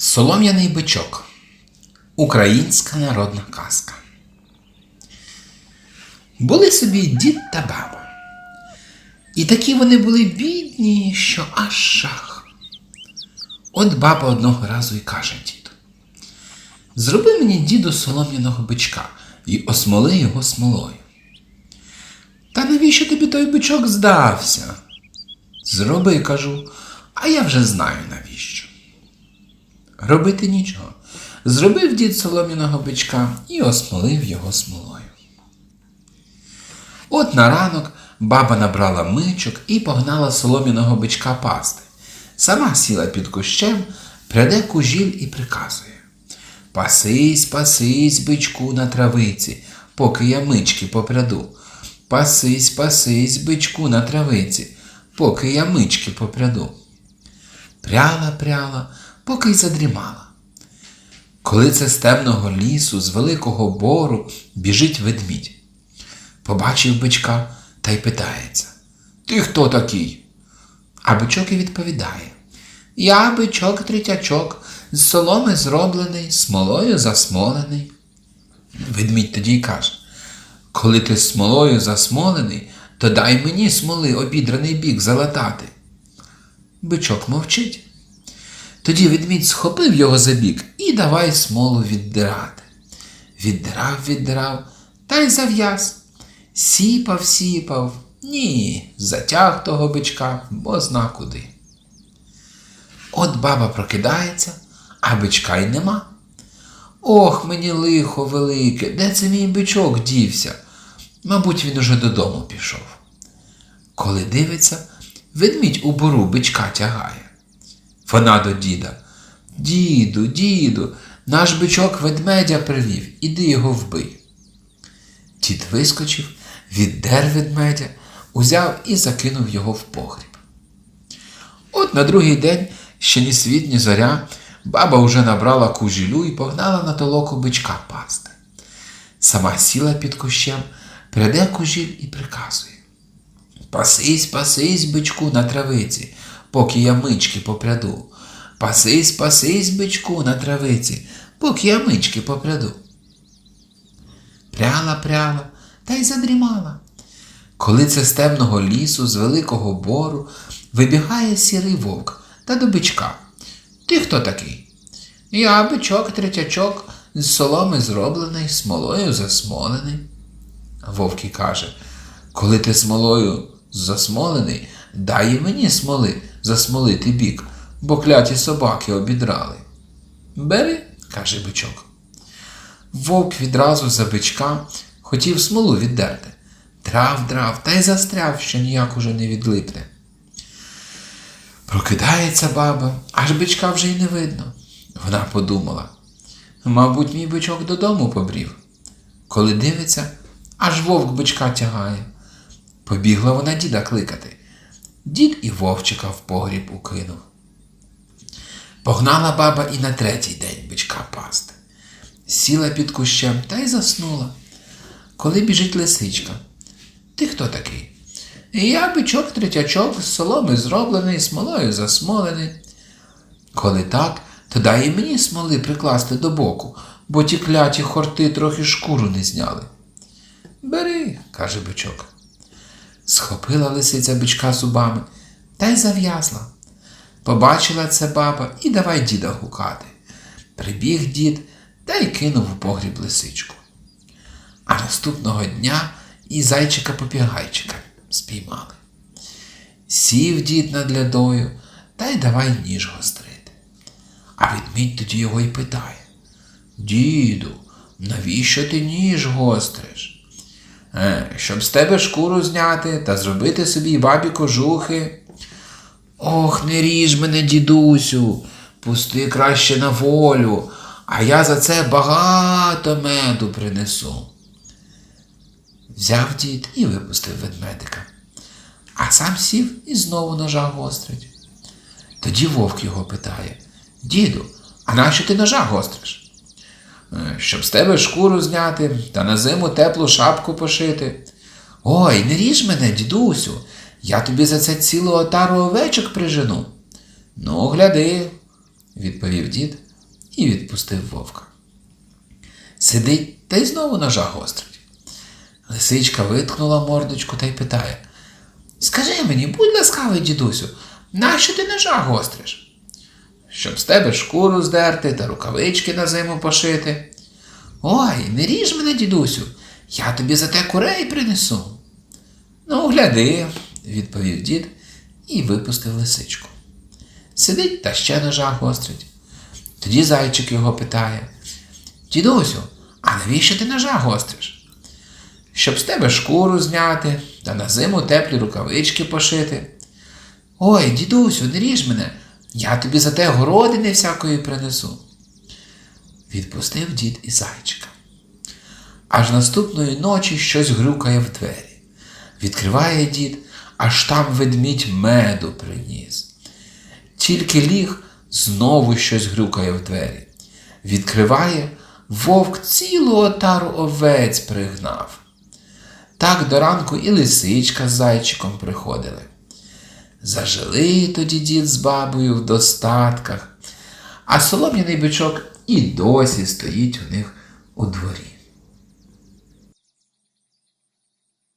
Солом'яний бичок. Українська народна казка. Були собі дід та баба. І такі вони були бідні, що аж жах. От баба одного разу і каже діду. Зроби мені діду солом'яного бичка і осмоли його смолою. Та навіщо тобі той бичок здався? Зроби, кажу, а я вже знаю навіщо. Робити нічого. Зробив дід солом'яного бичка і осмолив його смолою. От на ранок баба набрала мичок і погнала солом'яного бичка пасти. Сама сіла під кущем, пряде кужіль і приказує. Пасись, пасись, бичку на травиці, поки я мички попряду. Пасись, пасись, бичку на травиці, поки я мички попряду. Пряла, пряла, поки й задрімала. Коли це з темного лісу, з великого бору біжить ведмідь. Побачив бичка та й питається Ти хто такий? А бичок і відповідає Я бичок третячок, з соломи зроблений, смолою засмолений. Ведмідь тоді й каже Коли ти смолою засмолений, то дай мені смоли обідраний бік залатати. Бичок мовчить. Тоді ведмідь схопив його за бік і давай смолу віддирати. Віддирав, віддирав та й зав'яз. Сіпав, сіпав. Ні, затяг того бичка, бо зна куди. От баба прокидається, а бичка й нема. Ох, мені лихо велике, де це мій бичок дівся? Мабуть, він уже додому пішов. Коли дивиться, ведмідь у бору бичка тягає. Вона до діда. Діду, діду, наш бичок ведмедя привів, іди його вбий. Дід вискочив, віддер ведмедя, узяв і закинув його в погріб. От на другий день, ще ні світ, ні зоря, баба уже набрала кужілю і погнала на толоку бичка пасти. Сама сіла під кущем, пряде кужіль і приказує. Пасись, пасись, бичку, на травиці, поки я мички попряду. Пасись, пасись, бичку, на травиці, поки я мички попряду. Пряла, пряла та й задрімала. Коли це з темного лісу, з великого бору, вибігає сірий вовк та до бичка. Ти хто такий? Я бичок третячок, з соломи зроблений, смолою засмолений. Вовк і каже, коли ти смолою засмолений, дай мені смоли засмолити бік, бо кляті собаки обідрали. Бери, каже бичок. Вовк відразу за бичка хотів смолу віддерти. Драв, драв, та й застряв, що ніяк уже не відлипне. Прокидається баба, аж бичка вже й не видно. Вона подумала. Мабуть, мій бичок додому побрів. Коли дивиться, аж вовк бичка тягає. Побігла вона діда кликати. Дід і вовчика в погріб укинув. Погнала баба і на третій день бичка пасти. Сіла під кущем та й заснула. Коли біжить лисичка. Ти хто такий? Я бичок третячок, з соломи зроблений, смолою засмолений. Коли так, то дай і мені смоли прикласти до боку, бо ті кляті хорти трохи шкуру не зняли. Бери, каже бичок. Схопила лисиця бичка зубами та й зав'язла. Побачила це баба і давай діда гукати. Прибіг дід та й кинув у погріб лисичку. А наступного дня і зайчика попігайчика спіймали. Сів дід над лядою та й давай ніж гострити. А ведмідь тоді його й питає Діду, навіщо ти ніж гостриш? Е, щоб з тебе шкуру зняти та зробити собі бабі кожухи. Ох, не ріж мене, дідусю, пусти краще на волю, а я за це багато меду принесу. Взяв дід і випустив ведмедика, а сам сів і знову ножа гострить. Тоді вовк його питає Діду, а нащо ти ножа гостриш? «Е, Щоб з тебе шкуру зняти та на зиму теплу шапку пошити. Ой, не ріж мене, дідусю, я тобі за це цілу отару овечок прижену. Ну, гляди, відповів дід, і відпустив вовка. Сидить та й знову ножа гострить. Лисичка виткнула мордочку та й питає: Скажи мені, будь ласкавий, дідусю, нащо ти ножа гостриш? Щоб з тебе шкуру здерти та рукавички на зиму пошити. Ой, не ріж мене, дідусю, я тобі за те курей принесу. Ну, гляди, відповів дід і випустив лисичку. Сидить та ще ножа гострить. Тоді зайчик його питає: Дідусю, а навіщо ти ножа гостриш? Щоб з тебе шкуру зняти та на зиму теплі рукавички пошити. Ой, дідусю, не ріж мене, я тобі за те городини всякої принесу. Відпустив дід і зайчика. Аж наступної ночі щось грюкає в двері. Відкриває дід, аж там ведмідь меду приніс. Тільки ліг, знову щось грюкає в двері. Відкриває, вовк цілу отару овець пригнав. Так до ранку і лисичка з зайчиком приходили. Зажили тоді дід з бабою в достатках, а солом'яний бичок і досі стоїть у них у дворі.